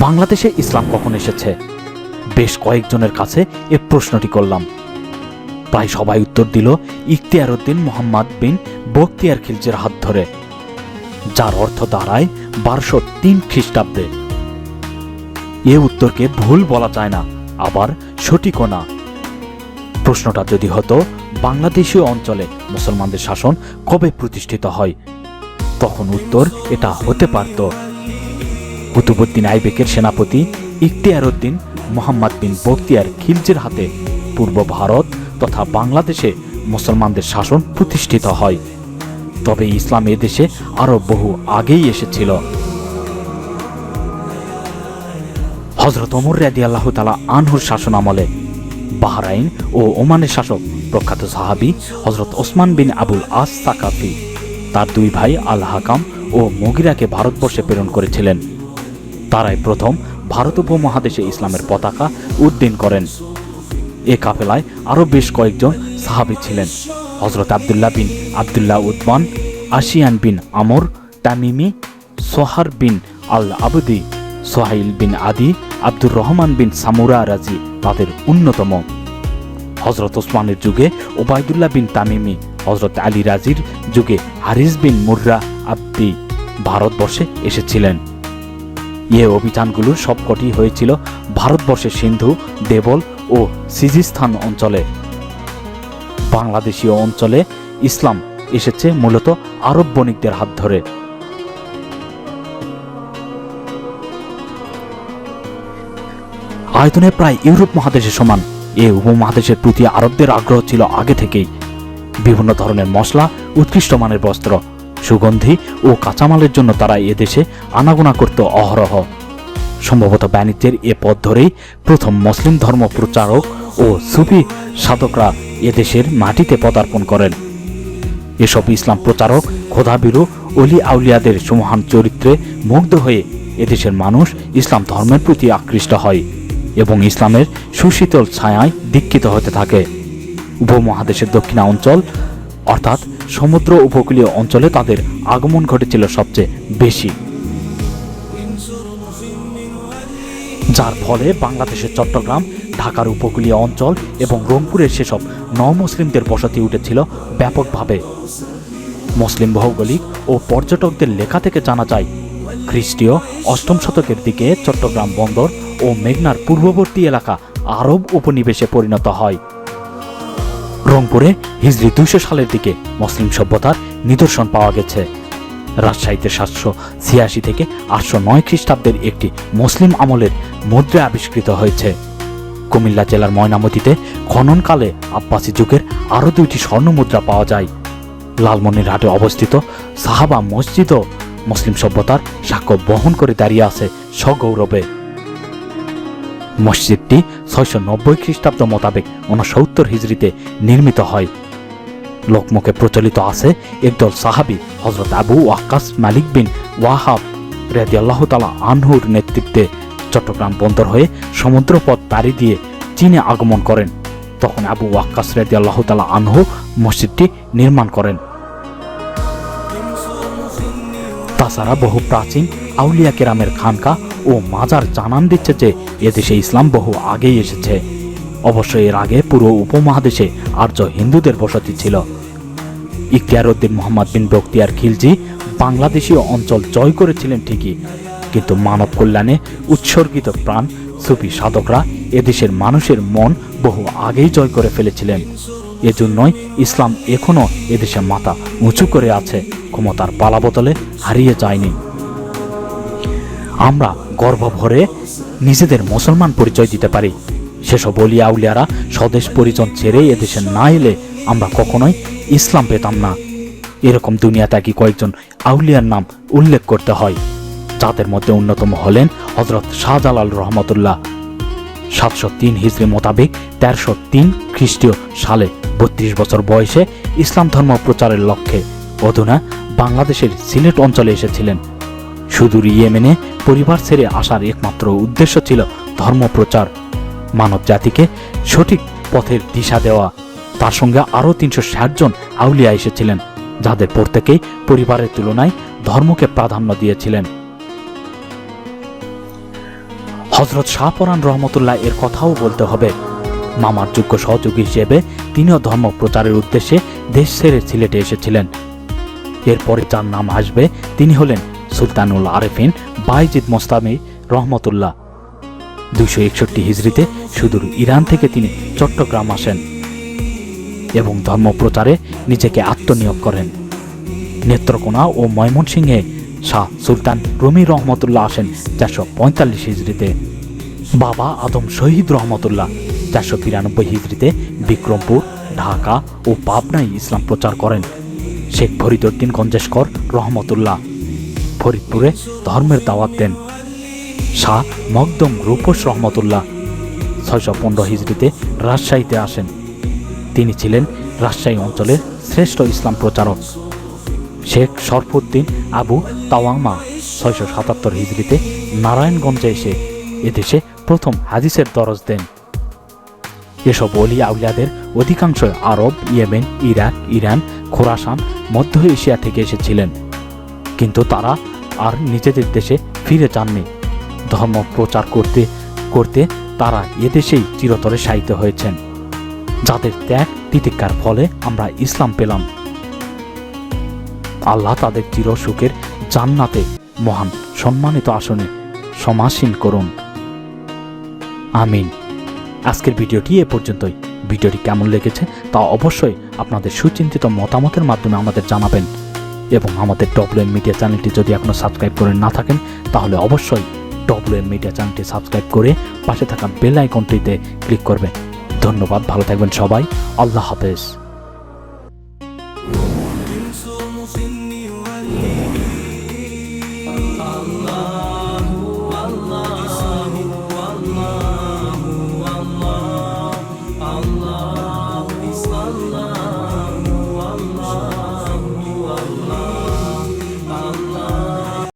বাংলাদেশে ইসলাম কখন এসেছে? বেশ কয়েকজনের কাছে এ প্রশ্নটি করলাম। প্রায় সবাই উত্তর দিল ইখতিয়ার উদ্দিন মোহাম্মদ বিন বখতিয়ার খিলজির হাত ধরে, যার অর্থ দাঁড়ায় বারোশো তিন খ্রিস্টাব্দে। এ উত্তরকে ভুল বলা যায় না, আবার সঠিকও না। প্রশ্নটা যদি হতো, বাংলাদেশীয় অঞ্চলে মুসলমানদের শাসন কবে প্রতিষ্ঠিত হয়? তখন উত্তর এটা হতে পারত। কুতুবুদ্দিন আইবেকের সেনাপতি ইখতিয়ার উদ্দিন মোহাম্মদ বিন বখতিয়ার খিলজির হাতে পূর্ব ভারত তথা বাংলাদেশে মুসলমানদের শাসন প্রতিষ্ঠিত হয়। তবে ইসলাম দেশে আরও বহু আগেই এসেছিল। হজরত অমর রাদি আল্লাহ তালা আনহুর শাসন আমলে বাহরাইন ও ওমানের শাসক প্রখ্যাত সাহাবি হজরত ওসমান বিন আবুল আস সাকাফি তার দুই ভাই আল হাকাম ও মগিরাকে ভারতবর্ষে প্রেরণ করেছিলেন। তারাই প্রথম ভারত উপমহাদেশে ইসলামের পতাকা উদ্দিন করেন। এ কাফেলায় আরও বেশ কয়েকজন সাহাবি ছিলেন। হজরত আবদুল্লাহ বিন আবদুল্লাহ উদ্বান আশিয়ান বিন আমর, তামিমি, সোহার বিন আল আবদি সোহাইল বিন আদি, আব্দুর রহমান বিন সামুরা রাজি তাদের অন্যতম। হজরত ওসমানের যুগে ওবায়দুল্লাহ বিন তামিমি হজরত আলী রাজির যুগে হারিস বিন মুর্রা আব্দি ভারতবর্ষে এসেছিলেন। এ অভিযানগুলোর সবকটি হয়েছিল ভারতবর্ষের সিন্ধু, দেবল ও সিজিস্তান অঞ্চলে। বাংলাদেশীয় অঞ্চলে ইসলাম এসেছে মূলত আরব বণিকদের হাত ধরে। আয়তনে প্রায় ইউরোপ মহাদেশের সমান। এ উপমহাদেশের প্রতি আরবদের আগ্রহ ছিল আগে থেকেই। বিভিন্ন ধরনের মশলা, উৎকৃষ্ট মানের বস্ত্র সুগন্ধি ও কাঁচামালের জন্য তারা এদেশে আনাগোনা করত অহরহ। সম্ভবত বাণিজ্যের এ পথ ধরেই প্রথম মুসলিম ধর্ম প্রচারক ও সুফি সাধকরা এদেশের মাটিতে পদার্পণ করেন। এসব ইসলাম প্রচারক খোদাবিরু অলি আউলিয়াদের সুমহান চরিত্রে মুগ্ধ হয়ে এদেশের মানুষ ইসলাম ধর্মের প্রতি আকৃষ্ট হয় এবং ইসলামের সুশীতল ছায়ায় দীক্ষিত হতে থাকে। উপমহাদেশের দক্ষিণা অঞ্চল অর্থাৎ সমুদ্র উপকূলীয় অঞ্চলে তাদের আগমন ঘটেছিল সবচেয়ে বেশি। যার ফলে বাংলাদেশের চট্টগ্রাম, ঢাকার উপকূলীয় অঞ্চল এবং রংপুরের সেসব ন মুসলিমদের বসতি উঠেছিল ব্যাপকভাবে। মুসলিম ভৌগোলিক ও পর্যটকদের লেখা থেকে জানা যায়, খ্রিস্টীয় অষ্টম শতকের দিকে চট্টগ্রাম বন্দর ও মেঘনার পূর্ববর্তী এলাকা আরব উপনিবেশে পরিণত হয়। রংপুরে হিজরি দুইশো সালের দিকে মুসলিম সভ্যতার নিদর্শন পাওয়া গেছে। রাজশাহীতে সাতশো ছিয়াশি থেকে আটশো নয় খ্রিস্টাব্দের একটি মুসলিম আমলের মুদ্রা আবিষ্কৃত হয়েছে। কুমিল্লা জেলার ময়নামতিতে খননকালে আব্বাসী যুগের আরও দুইটি স্বর্ণ মুদ্রা পাওয়া যায়। লালমনিরহাটে অবস্থিত সাহাবা মসজিদও মুসলিম সভ্যতার সাক্ষ্য বহন করে দাঁড়িয়ে আছে সগৌরবে। মসজিদটি ছয়শো নব্বই খ্রিস্টাব্দ মোতাবেক ঊনসত্তর হিজড়িতে নির্মিত হয়। লোকমুখে প্রচলিত আছে একদল সাহাবি হজরত আবু ওয়াক্কাস মালিক বিন ওয়াহাব রেদি আল্লাহ তালা আনহুর নেতৃত্বে চট্টগ্রাম বন্দর হয়ে সমুদ্রপথ পাড়ি দিয়ে চীনে আগমন করেন। তখন আবু ওয়াক্কাস রেদি আল্লাহ তালা আনহু মসজিদটি নির্মাণ করেন। তাছাড়া বহু প্রাচীন আউলিয়া কেরামের খানকা ও মাজার জানান দিচ্ছে যে এদেশে ইসলাম বহু আগেই এসেছে। অবশ্য এর আগে পুরো উপমহাদেশে আর্য হিন্দুদের বসতি ছিল। ইখতিয়ার উদ্দিন মোহাম্মদ বিন বখতিয়ার খিলজি বাংলাদেশীয় অঞ্চল জয় করেছিলেন ঠিকই, কিন্তু মানব কল্যাণে উৎসর্গিত প্রাণ, সুফি সাধকরা এদেশের মানুষের মন বহু আগেই জয় করে ফেলেছিলেন। এজন্যই ইসলাম এখনও এদেশে মাথা উঁচু করে আছে, ক্ষমতার পালাবতলে হারিয়ে যায়নি। আমরা গর্ব ভরে নিজেদের মুসলমান পরিচয় দিতে পারি। সেসব অলিয়া আউলিয়ারা স্বদেশ পরিজন ছেড়ে এদেশে না এলে আমরা কখনোই ইসলাম পেতাম না। এরকম দুনিয়া ত্যাগী কয়েকজন আউলিয়ার নাম উল্লেখ করতে হয়, যাদের মধ্যে অন্যতম হলেন হজরত শাহজালাল রহমতুল্লাহ। সাতশো তিন হিজড়ি মোতাবেক তেরোশো তিন খ্রিস্টীয় সালে বত্রিশ বছর বয়সে ইসলাম ধর্ম প্রচারের লক্ষ্যে অধুনা বাংলাদেশের সিলেট অঞ্চলে এসেছিলেন। সুদূর ইয়েমেনে পরিবার ছেড়ে আসার একমাত্র উদ্দেশ্য ছিল ধর্মপ্রচার। মানব জাতিকে সঠিক পথের দিশা দেওয়া। তার সঙ্গে আরও তিনশো ষাট জন আউলিয়া এসেছিলেন, যাদের প্রত্যেকেই পরিবারের তুলনায় ধর্মকে প্রাধান্য দিয়েছিলেন। হজরত শাহপরান রহমতুল্লাহ এর কথাও বলতে হবে। মামার যোগ্য সহযোগী হিসেবে তিনিও ধর্ম প্রচারের উদ্দেশ্যে দেশ ছেড়ে সিলেটে এসেছিলেন। এরপরে যার নাম আসবে, তিনি হলেন সুলতানুল আরেফিন বাইজিদ মোস্তামি রহমতুল্লাহ। দুইশো একষট্টি হিজড়িতে সুদূর ইরান থেকে তিনি চট্টগ্রাম আসেন এবং ধর্ম প্রচারে নিজেকে আত্মনিয়োগ করেন। নেত্রকোনা ও ময়মনসিংহে শাহ সুলতান রুমি রহমতুল্লাহ আসেন চারশো পঁয়তাল্লিশ হিজড়িতে। বাবা আদম শহীদ রহমতুল্লাহ চারশো বিরানব্বই হিজড়িতে বিক্রমপুর, ঢাকা ও পাবনায় ইসলাম প্রচার করেন। শেখ ফরিদুদ্দিন গঞ্জেশকর রহমতুল্লাহ। ফরিদপুরে ধর্মের দাওয়াত দেন। শাহ মকদম রূপস রহমতুল্লাহ ছয়শো পনেরো হিজড়িতে রাজশাহীতে আসেন। তিনি ছিলেন রাজশাহী অঞ্চলের শ্রেষ্ঠ ইসলাম প্রচারক। শেখ শরফুদ্দিন আবু তাওয়ামা ছয়শো সাতাত্তর হিজড়িতে নারায়ণগঞ্জে এসে এদেশে প্রথম হাদিসের দরজ দেন। এসব অলি আউলিয়াদের অধিকাংশ Arab, Yemen, Iraq, Iran, Khorasan, মধ্য এশিয়া থেকে এসেছিলেন। কিন্তু তারা আর নিজেদের দেশে ফিরে যাননি। ধর্ম প্রচার করতে করতে তারা এদেশেই চিরতরে সাহিত্য হয়েছেন। যাদের ত্যাগ তিতিক্ষার ফলে আমরা ইসলাম পেলাম। আল্লাহ তাদের চির সুখের জান্নাতে মহান সম্মানিত আসনে সমাসীন করুন। আমিন। আজকের ভিডিওটি এ পর্যন্তই। ভিডিওটি কেমন লেগেছে তা অবশ্যই আপনাদের সুচিন্তিত মতামতের মাধ্যমে আমাদের জানাবেন। এবং আমাদের ডব্লিউ মিডিয়া চ্যানেলটি যদি এখনও সাবস্ক্রাইব করে না থাকেন, তাহলে অবশ্যই ডব্লিউ মিডিয়া চ্যানেলটি সাবস্ক্রাইব করে পাশে থাকা বেল আইকনটিতে ক্লিক করবেন। ধন্যবাদ, ভালো থাকবেন সবাই। আল্লাহ হাফেজ।